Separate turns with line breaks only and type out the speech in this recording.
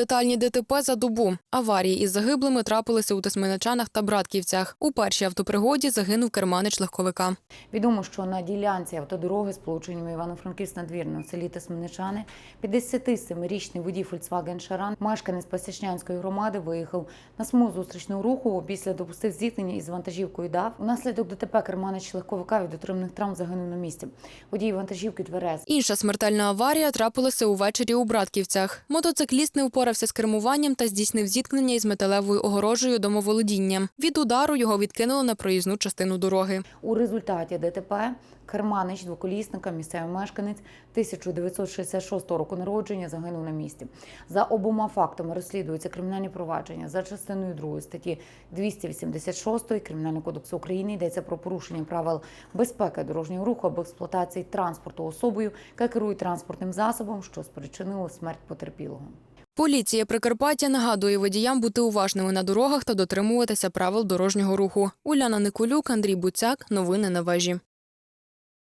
летальні ДТП за добу. Аварії із загиблими трапилися у Тисменичанах та Братківцях. У першій автопригоді загинув керманич легковика.
Відомо, що на ділянці автодороги з полученням Івано-Франківськ надвірно в селі Тисменичани 57-річний водій Volkswagen Шаран, мешканець Пасічнянської громади, виїхав на смугу зустрічного руху. Після допустив зіткнення із вантажівкою ДАВ. Унаслідок ДТП керманич легковика від отриманих травм загинув на місці. Водій вантажівки тверез.
Інша смертельна аварія трапилася увечері у Братківцях. Мотоцикліст не впорався з кермуванням та здійснив зіткнення із металевою огорожею домоволодіння. Від удару його відкинуло на проїзну частину дороги.
У результаті ДТП керманич двоколісника, місцевий мешканець 1966 року народження загинув на місці. За обома фактами розслідуються кримінальні провадження за частиною 2 статті 286 Кримінального кодексу України йдеться про порушення правил безпеки дорожнього руху або експлуатації транспорту особою, яка керує транспортним засобом, що спричинило смерть потерпілого.
Поліція Прикарпаття нагадує водіям бути уважними на дорогах та дотримуватися правил дорожнього руху. Уляна Николюк, Андрій Буцяк. Новини на вежі.